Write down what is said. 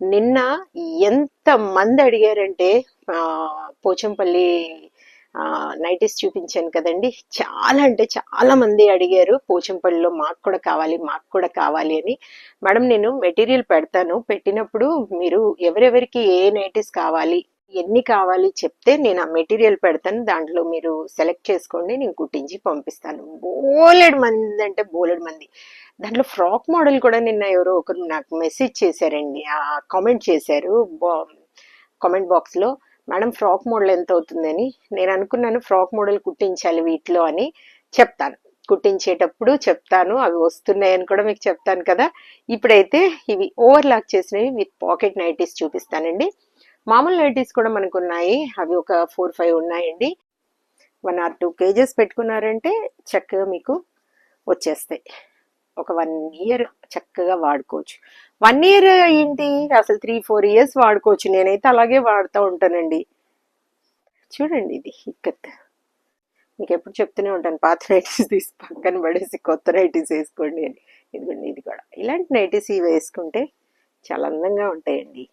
నిన్న ఎంత మంది అడిగారంటే పోచంపల్లి నైటీస్ చూపించాను కదండి. చాలా అంటే చాలా మంది అడిగారు పోచంపల్లిలో మాకు కూడా కావాలి మాకు కూడా కావాలి అని. మేడం నేను మెటీరియల్ పెడతాను. పెట్టినప్పుడు మీరు ఎవరెవరికి ఏ నైటీస్ కావాలి ఎన్ని కావాలి చెప్తే నేను ఆ మెటీరియల్ పెడతాను. దాంట్లో మీరు సెలెక్ట్ చేసుకోండి నేను కుట్టించి పంపిస్తాను. బోలెడు మంది అంటే బోలెడు మంది. దాంట్లో ఫ్రాక్ మోడల్ కూడా నిన్న ఎవరో ఒకరు నాకు మెసేజ్ చేశారండి. ఆ కామెంట్ చేశారు. కామెంట్ బాక్స్లో మేడం ఫ్రాక్ మోడల్ ఎంత అవుతుందని? నేను అనుకున్నాను ఫ్రాక్ మోడల్ కుట్టించాలి వీటిలో అని చెప్తాను. కుట్టించేటప్పుడు చెప్తాను. అవి వస్తున్నాయని కూడా మీకు చెప్తాను కదా. ఇప్పుడైతే ఇవి ఓవర్ లాక్ చేసినవి విత్ పాకెట్ నైటీస్ చూపిస్తానండి. మామూలు నైటీస్ కూడా మనకు ఉన్నాయి అవి ఒక ఫోర్ ఫైవ్ ఉన్నాయండి. వన్ ఆర్ టూ కేజెస్ పెట్టుకున్నారంటే చక్కగా మీకు వచ్చేస్తాయి. ఒక వన్ ఇయర్ చక్కగా వాడుకోవచ్చు. వన్ ఇయర్ ఏంటి? అసలు త్రీ ఫోర్ ఇయర్స్ వాడుకోవచ్చు. నేనైతే అలాగే వాడుతూ ఉంటానండి. చూడండి ఇది ఇక్కత్ మీకు ఎప్పుడు చెప్తూనే ఉంటాను పాత నైటీస్ తీసి పక్కన పడేసి కొత్త నైటీస్ వేసుకోండి అని. ఇదిగోండి ఇది కూడా. ఇలాంటి నైటీస్ ఇవి వేసుకుంటే చాలా అందంగా ఉంటాయండి.